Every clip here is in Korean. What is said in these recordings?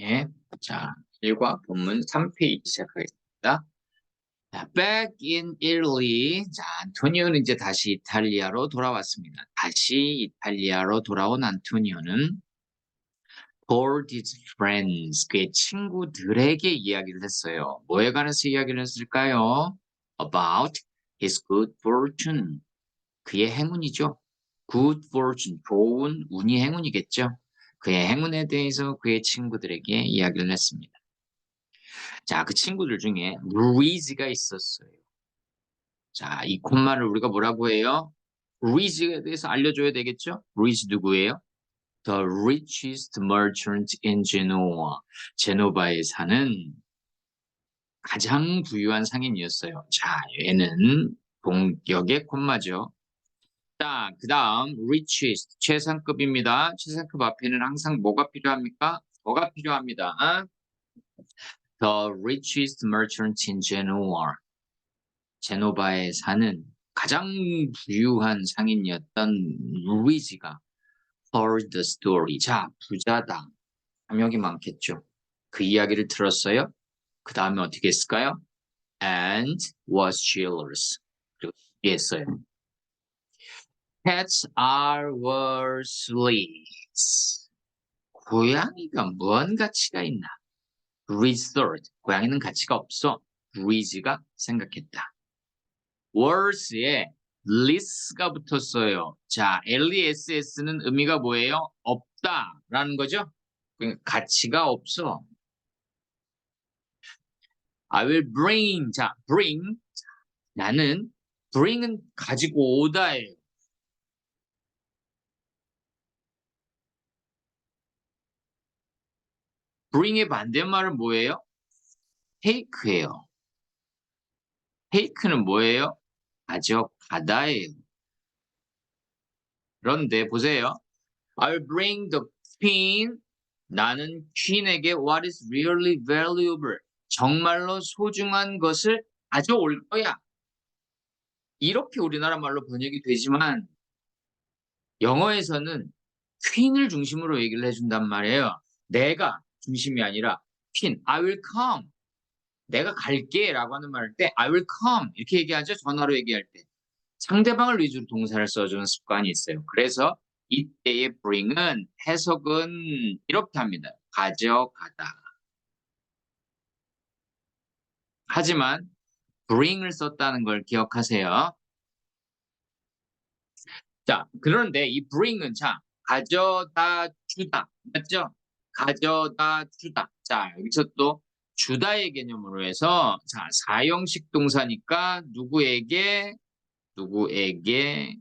예. 자, 1과 본문 3페이지 시작하겠습니다. 자, back in Italy. 자, 안토니오는 이제 다시 이탈리아로 돌아왔습니다. 다시 이탈리아로 돌아온 안토니오는 told his friends, 그의 친구들에게 이야기를 했어요. 뭐에 관해서 이야기를 했을까요? About his good fortune. 그의 행운이죠. good fortune, 좋은 운이 행운이겠죠. 그의 행운에 대해서 그의 친구들에게 이야기를 했습니다. 자, 그 친구들 중에 루이즈가 있었어요. 자, 이 콤마를 우리가 뭐라고 해요? 루이즈에 대해서 알려줘야 되겠죠? 루이즈 누구예요? The richest merchant in Genoa. 제노바에 사는 가장 부유한 상인이었어요. 자, 얘는 동격의 콤마죠. 자, 그 다음 richest, 최상급입니다. 최상급 앞에는 항상 뭐가 필요합니까? 뭐가 필요합니다. The richest merchant in Genoa. 제노바에 사는 가장 부유한 상인이었던 루이지가 heard the story. 자, 부자다. 탐욕이 많겠죠. 그 이야기를 들었어요. 그 다음에 어떻게 했을까요? And was jealous. 그리고 시기했어요. Cats are worthless. 고양이가 뭔 가치가 있나? Thought. 고양이는 가치가 없어. Reese가 생각했다. worth에 less가 붙었어요. 자, less는 의미가 뭐예요? 없다 라는 거죠. 그러니까 가치가 없어. I will bring. 자, bring. 나는 bring은 가지고 오다예요. Bring의 반대말은 뭐예요? take예요. take는 뭐예요? 가져가다예요. 그런데 보세요. I'll bring the queen. 나는 퀸에게 what is really valuable. 정말로 소중한 것을 가져올 거야. 이렇게 우리나라 말로 번역이 되지만 영어에서는 퀸을 중심으로 얘기를 해준단 말이에요. 내가 중심이 아니라 퀸, I will come. 내가 갈게 라고 하는 말할 때 I will come 이렇게 얘기하죠. 전화로 얘기할 때. 상대방을 위주로 동사를 써주는 습관이 있어요. 그래서 이때의 bring은 해석은 이렇게 합니다. 가져가다. 하지만 bring을 썼다는 걸 기억하세요. 자, 그런데 이 bring은 자, 가져다 주다. 맞죠? 가져다 주다. 자, 여기서 또 주다의 개념으로 해서 자, 사형식 동사니까 누구에게 누구에게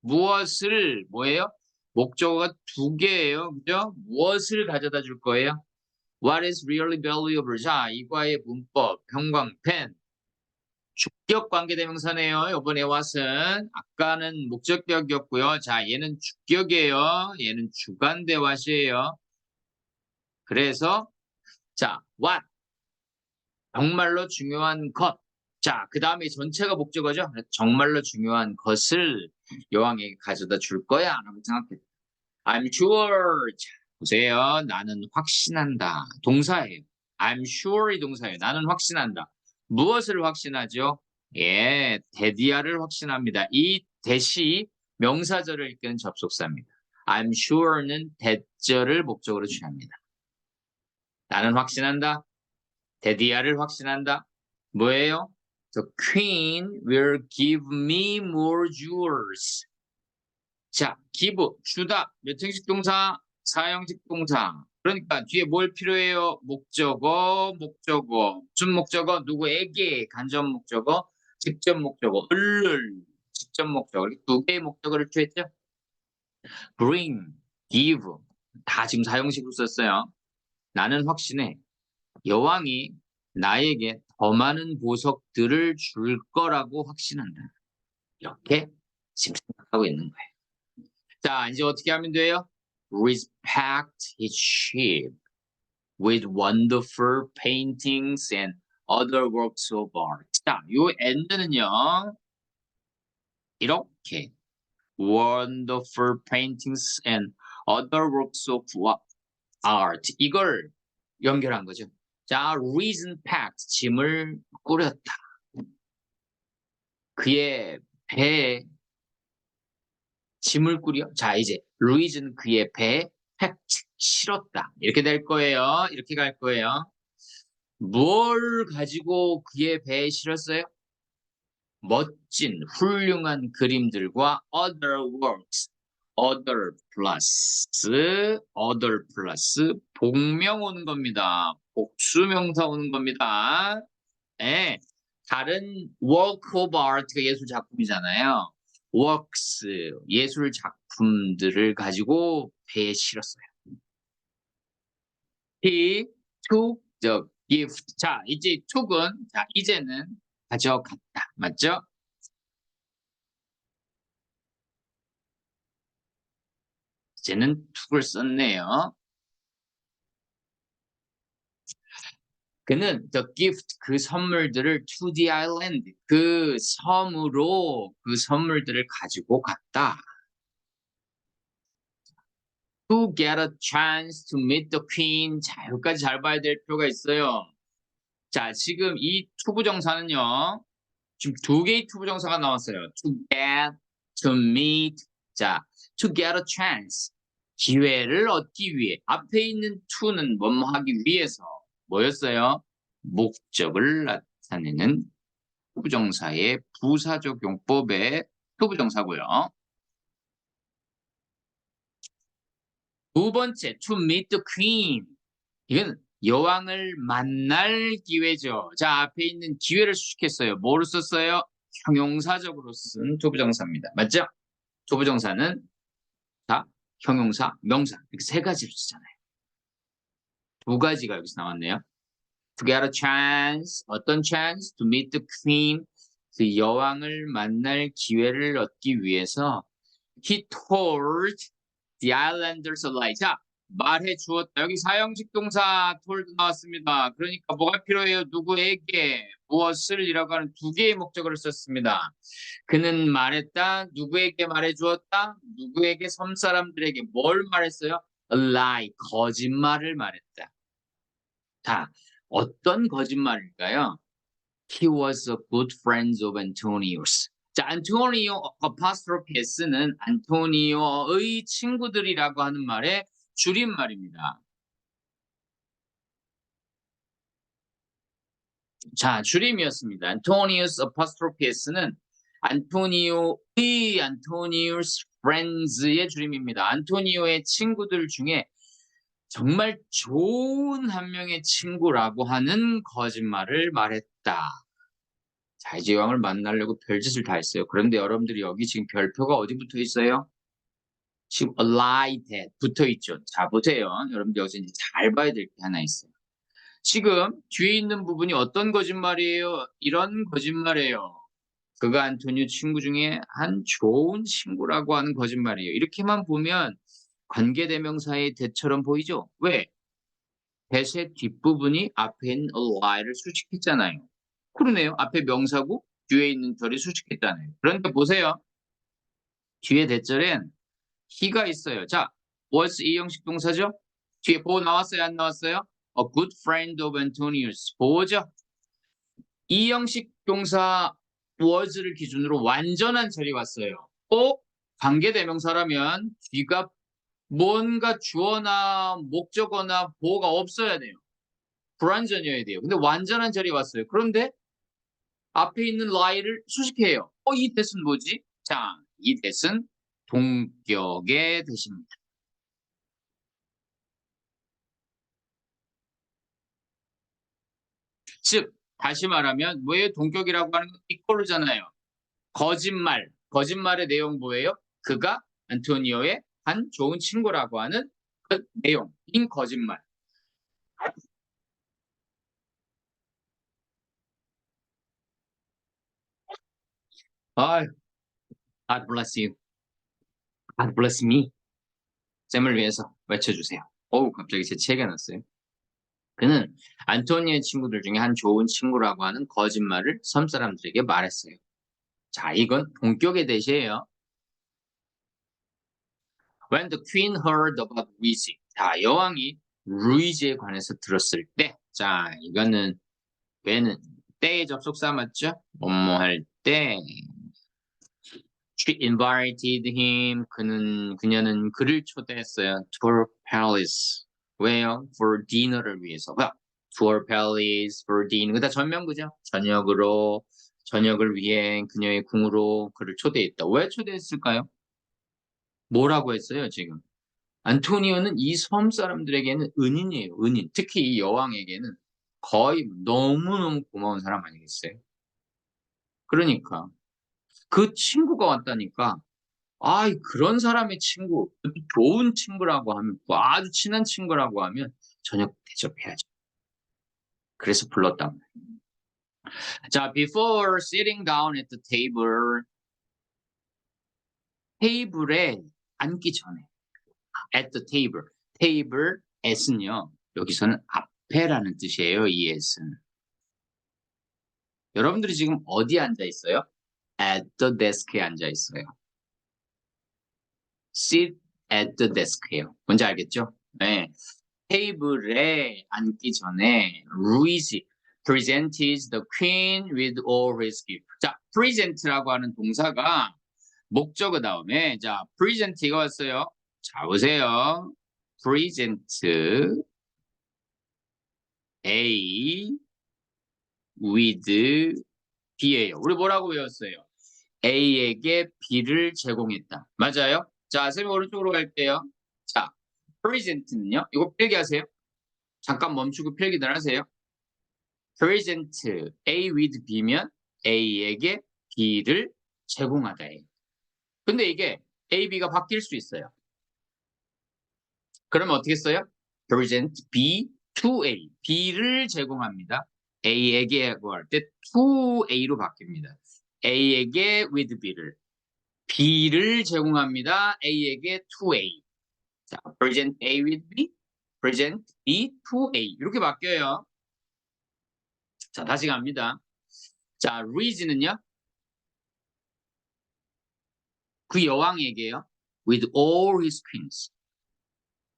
무엇을 뭐예요? 목적어가 두 개예요. 그죠? 무엇을 가져다 줄 거예요? What is really valuable? 자, 이과의 문법, 형광펜. 주격 관계대명사네요. 이번에 왓은 아까는 목적격이었고요. 자, 얘는 주격이에요. 얘는 주관대왓이에요. 그래서 자, what 정말로 중요한 것. 자, 그 다음에 전체가 목적어죠. 정말로 중요한 것을 여왕에게 가져다 줄 거야. 라고 생각했다. I'm sure. 자, 보세요. 나는 확신한다. 동사예요. I'm sure 이 동사예요. 나는 확신한다. 무엇을 확신하죠? 예, 데디아를 확신합니다. 이 대시 명사절을 이끄는 접속사입니다. I'm sure는 대절을 목적으로 취합니다. 나는 확신한다. 데디아를 확신한다. 뭐예요? The queen will give me more jewels. 자, give, 주다. 몇 형식 동사? 사형식 동사. 그러니까 뒤에 뭘 필요해요? 목적어, 목적어, 준 목적어, 누구에게, 간접 목적어, 직접 목적어, 을을, 직접 목적어. 이렇게 두 개의 목적어를 취했죠? bring, give. 다 지금 사형식으로 썼어요. 나는 확신해. 여왕이 나에게 더 많은 보석들을 줄 거라고 확신한다. 이렇게 지금 생각하고 있는 거예요. 자, 이제 어떻게 하면 돼요? respect his sheep with wonderful paintings and other works of art. 자, 요 end는요. 이렇게 wonderful paintings and other works of art 이걸 연결한 거죠. 자, reason packed 짐을 꾸렸다. 그의 배에 짐을 꾸려. 자, 이제 reason 그의 배에 packed 실었다. 이렇게 될 거예요. 이렇게 갈 거예요. 뭘 가지고 그의 배에 실었어요? 멋진 훌륭한 그림들과 other works, other plus, other plus 복명 오는 겁니다. 복수명사 오는 겁니다. 예, 다른 work of art가 예술 작품이잖아요. Works, 예술 작품들을 가지고 배에 실었어요. He took the gift. 자, 이제 took은, 자, 이제는 가져갔다. 맞죠? 이제는 took을 썼네요. 그는 the gift 그 선물들을 to the island 그 섬으로 그 선물들을 가지고 갔다. To get a chance to meet the queen. 자, 여기까지 잘 봐야 될 필요가 있어요. 자, 지금 이 투부정사는요. 지금 두 개의 투부정사가 나왔어요. To get, to meet. 자, to get a chance. 기회를 얻기 위해. 앞에 있는 to는 뭐뭐 하기 위해서. 뭐였어요? 목적을 나타내는 투부정사의 부사적 용법의 투부정사고요. 두 번째, to meet the queen. 이건 여왕을 만날 기회죠. 자, 앞에 있는 기회를 수식했어요. 뭐로 썼어요? 형용사적으로 쓴 투부정사입니다. 맞죠? 투부정사는 자, 형용사, 명사 이렇게 세 가지로 쓰잖아요. 두 가지가 여기서 나왔네요. To get a chance, 어떤 chance? To meet the queen, 그 여왕을 만날 기회를 얻기 위해서 he told the islanders a lie. 자, 말해 주었다. 여기 사형식 동사 told 나왔습니다. 그러니까 뭐가 필요해요? 누구에게 무엇을 이라고 하는 두 개의 목적어를 썼습니다. 그는 말했다. 누구에게 말해 주었다? 누구에게 섬 사람들에게 뭘 말했어요? Lie, 거짓말을 말했다. 자, 어떤 거짓말일까요? He was a good friend of Antonius. 자, 안토니오 s는 안토니오의 친구들이라고 하는 말의 줄임말입니다. 자, 줄임이었습니다. 안토니우스 s는 안토니오의 안토니우스 friends의 줄임입니다. 안토니오의 친구들 중에 정말 좋은 한 명의 친구라고 하는 거짓말을 말했다. 자, 이제 여왕을 만나려고 별짓을 다 했어요. 그런데 여러분들이 여기 지금 별표가 어디 붙어 있어요? 지금 lie that 붙어 있죠. 자, 보세요. 여러분들 여기서 이제 잘 봐야 될 게 하나 있어요. 지금 뒤에 있는 부분이 어떤 거짓말이에요? 이런 거짓말이에요. 그가 안토니오 친구 중에 한 좋은 친구라고 하는 거짓말이에요. 이렇게만 보면 관계대명사의 대처럼 보이죠? 왜? 대세 뒷부분이 앞에 있는 lie를 수식했잖아요. 그러네요. 앞에 명사고 뒤에 있는 절이 수식했잖아요. 그런데 보세요. 뒤에 대절엔 he가 있어요. 자, was 이 형식 동사죠? 뒤에 보호 나왔어요? 안 나왔어요? A good friend of Antonius. 보호죠? 이 형식 동사 was를 기준으로 완전한 절이 왔어요. 꼭 관계대명사라면 뒤가 뭔가 주어나 목적어나 보호가 없어야 돼요. 불완전이어야 돼요. 근데 완전한 절이 왔어요. 그런데 앞에 있는 lie를 수식해요. 어, 이 대은 뭐지? 자, 이 대은 동격의 대신입니다. 즉, 다시 말하면 뭐예요? 동격이라고 하는 건 이꼴로잖아요. 거짓말. 거짓말의 내용 뭐예요? 그가 안토니오의 한 좋은 친구라고 하는 그 내용인 거짓말. 아유, God bless you. God bless me. 쌤을 위해서 외쳐주세요. 어우, 갑자기 제 책에 났어요. 그는 안토니의 친구들 중에 한 좋은 친구라고 하는 거짓말을 섬 사람들에게 말했어요. 자, 이건 본격의 대시예요. When the queen heard about Wisi. 자, 여왕이 루이지에 관해서 들었을 때, 자, 이거는 왜는 때의 접속사 맞죠? 뭐뭐 할 때. She invited him. 그는 그녀는 그를 초대했어요. To her palace. 왜요? For dinner를 위해서. 봐. To her palace for dinner. 그다 전명구죠. 저녁으로 저녁을 위해 그녀의 궁으로 그를 초대했다. 왜 초대했을까요? 뭐라고 했어요, 지금? 안토니오는 이 섬 사람들에게는 은인이에요, 은인. 특히 이 여왕에게는 거의 너무너무 고마운 사람 아니겠어요? 그러니까 그 친구가 왔다니까 아 그런 사람의 친구 좋은 친구라고 하면 뭐 아주 친한 친구라고 하면 저녁 대접해야죠. 그래서 불렀단 말이에요. 자, before sitting down at the table 테이블에 앉기 전에 at the table table at은요 여기서는 앞에라는 뜻이에요 이 at은 여러분들이 지금 어디 앉아 있어요? at the desk에 앉아 있어요 sit at the desk예요 뭔지 알겠죠? 네 테이블에 앉기 전에 루이지 presented the queen with all his gifts 자 present라고 하는 동사가 목적어 다음에 자 present 이거 왔어요. 자 보세요. present A with B예요. 우리 뭐라고 외웠어요? A에게 B를 제공했다. 맞아요? 자, 쌤이 오른쪽으로 갈게요. 자, present는요. 이거 필기 하세요. 잠깐 멈추고 필기들 하세요. present A with B면 A에게 B를 제공하다예요. 근데 이게 A, B가 바뀔 수 있어요. 그러면 어떻게 써요? present B to A. B를 제공합니다. A에게 구할 때 to A로 바뀝니다. A에게 with B를. B를 제공합니다. A에게 to A. 자, present A with B, present B to A. 이렇게 바뀌어요. 자, 다시 갑니다. 자, reason은요? 그 여왕에게요. with all his queens.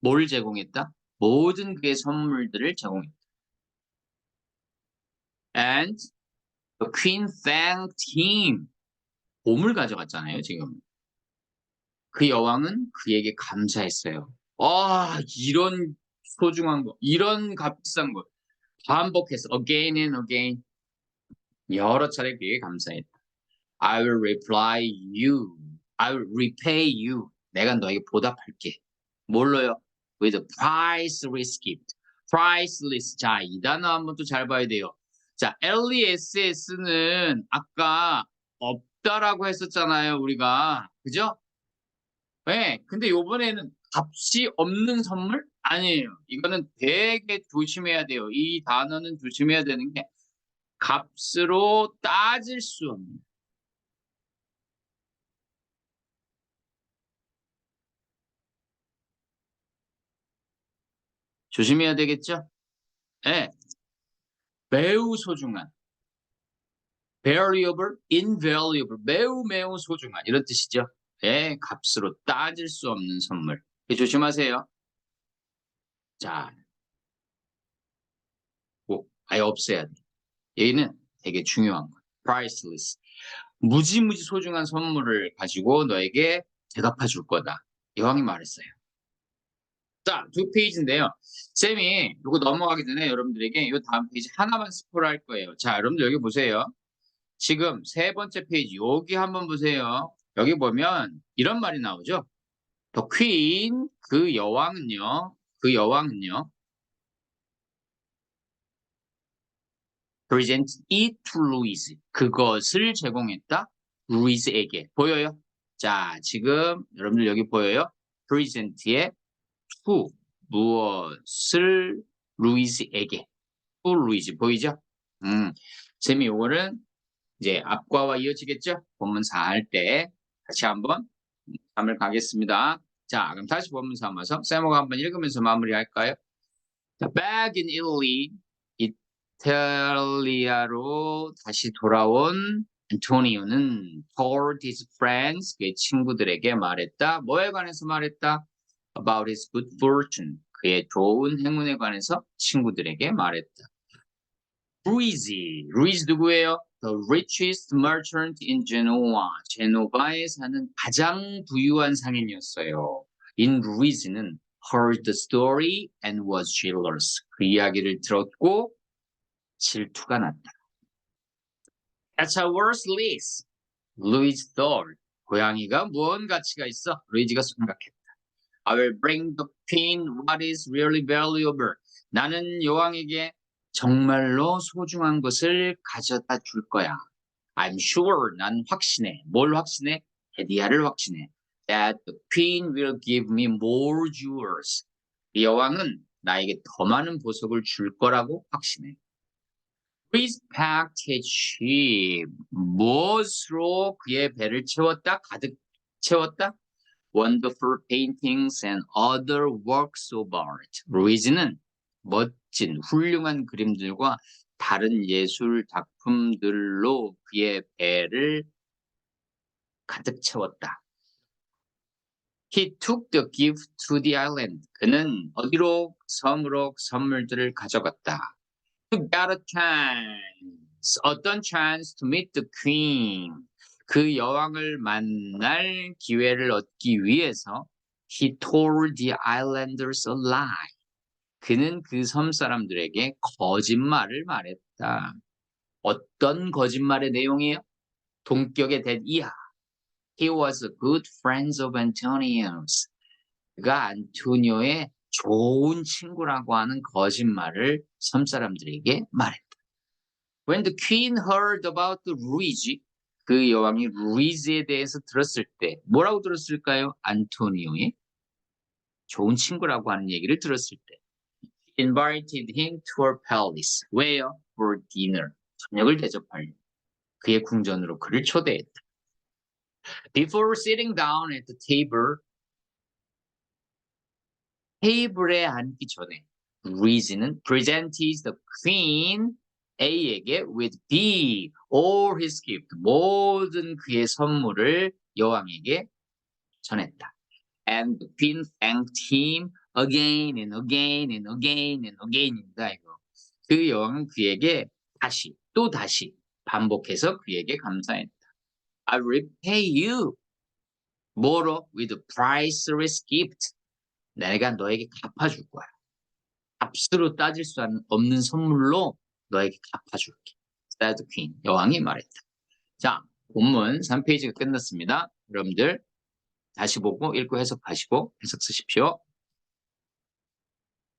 뭘 제공했다? 모든 그의 선물들을 제공했다. And the queen thanked him. 봄을 가져갔잖아요, 지금. 그 여왕은 그에게 감사했어요. 아, 이런 소중한 거, 이런 값비싼 거. 반복해서 again and again 여러 차례 그에게 감사했다. I will reply you. I will repay you. 내가 너에게 보답할게. 뭘로요? With priceless gift. priceless. 자, 이 단어 한번 또 잘 봐야 돼요. 자, LESS는 아까 없다라고 했었잖아요, 우리가. 그죠? 네, 근데 요번에는 값이 없는 선물? 아니에요. 이거는 되게 조심해야 돼요. 이 단어는 조심해야 되는 게 값으로 따질 수 없는. 조심해야 되겠죠? 네. 매우 소중한. valuable, invaluable, 매우 매우 소중한 이런 뜻이죠. 예, 값으로 따질 수 없는 선물. 조심하세요. 자, 꼭 아예 없애야 돼. 여기는 되게 중요한 거. priceless. 무지무지 소중한 선물을 가지고 너에게 대갚아 줄 거다. 여왕이 말했어요. 자, 두 페이지인데요. 쌤이 이거 넘어가기 전에 여러분들에게 이 다음 페이지 하나만 스포를 할 거예요. 자, 여러분들 여기 보세요. 지금 세 번째 페이지 여기 한번 보세요. 여기 보면 이런 말이 나오죠. The Queen 그 여왕은요. 그 여왕은요. present it to Louis. 그것을 제공했다. 루이스에게. 보여요? 자, 지금 여러분들 여기 보여요? present의 to 무엇을 루이스에게. to 루이스 보이죠? 음, 쌤이 요거는 이제 앞과와 이어지겠죠? 본문사 할 때 다시 한번 함을 가겠습니다. 자, 그럼 다시 본문사 한번서 쌤호가 한번 읽으면서 마무리할까요? 자, back in Italy, 이탈리아로 다시 돌아온 안토니오는 told his friends, 그의 친구들에게 말했다. 뭐에 관해서 말했다? About his good fortune. 그의 좋은 행운에 관해서 친구들에게 말했다. 루이지, 루이지 누구예요? The richest merchant in Genoa. 제노바에 사는 가장 부유한 상인이었어요. In 루이지는 heard the story and was jealous. 그 이야기를 들었고 질투가 났다. That's a worse lease. 루이지 thought. 고양이가 무언 가치가 있어? 루이지가 생각했다. I will bring the queen what is really valuable. 나는 여왕에게 정말로 소중한 것을 가져다 줄 거야. I'm sure. 난 확신해. 뭘 확신해? 헤디아를 확신해. That the queen will give me more jewels. 이 여왕은 나에게 더 많은 보석을 줄 거라고 확신해. Please packed his ship. 무엇으로 그의 배를 채웠다? 가득 채웠다? Wonderful paintings and other works of art. 루이즈는 멋진 훌륭한 그림들과 다른 예술 작품들로 그의 배를 가득 채웠다. He took the gift to the island. 그는 어디로 섬으로 선물들을 가져갔다. He got a chance. 어떤 chance to meet the queen. 그 여왕을 만날 기회를 얻기 위해서 he told the islanders a lie. 그는 그 섬 사람들에게 거짓말을 말했다. 어떤 거짓말의 내용이에요? 동격의 대 이하. He was a good friend of Antonio's. 그가 안토니오의 좋은 친구라고 하는 거짓말을 섬 사람들에게 말했다. When the queen heard about the Luigi, 그 여왕이 루이즈에 대해서 들었을 때 뭐라고 들었을까요? 안토니오의 좋은 친구라고 하는 얘기를 들었을 때 invited him to her palace. 왜요? For dinner. 저녁을 대접하려. 그의 궁전으로 그를 초대했다. Before sitting down at the table, 테이블에 앉기 전에 루이즈는 presented the queen A에게 with B, all his gift, 모든 그의 선물을 여왕에게 전했다. And the queen thanked him again and again and again and again입니다. 이거. 그 여왕은 그에게 다시 또 다시 반복해서 그에게 감사했다. I repay you. 뭐로? With priceless gift. 내가 너에게 갚아줄 거야. 값으로 따질 수 없는 선물로 너에게 갚아줄게. the queen. 여왕이 말했다. 자, 본문 3페이지가 끝났습니다. 여러분들 다시 보고 읽고 해석하시고 해석 쓰십시오.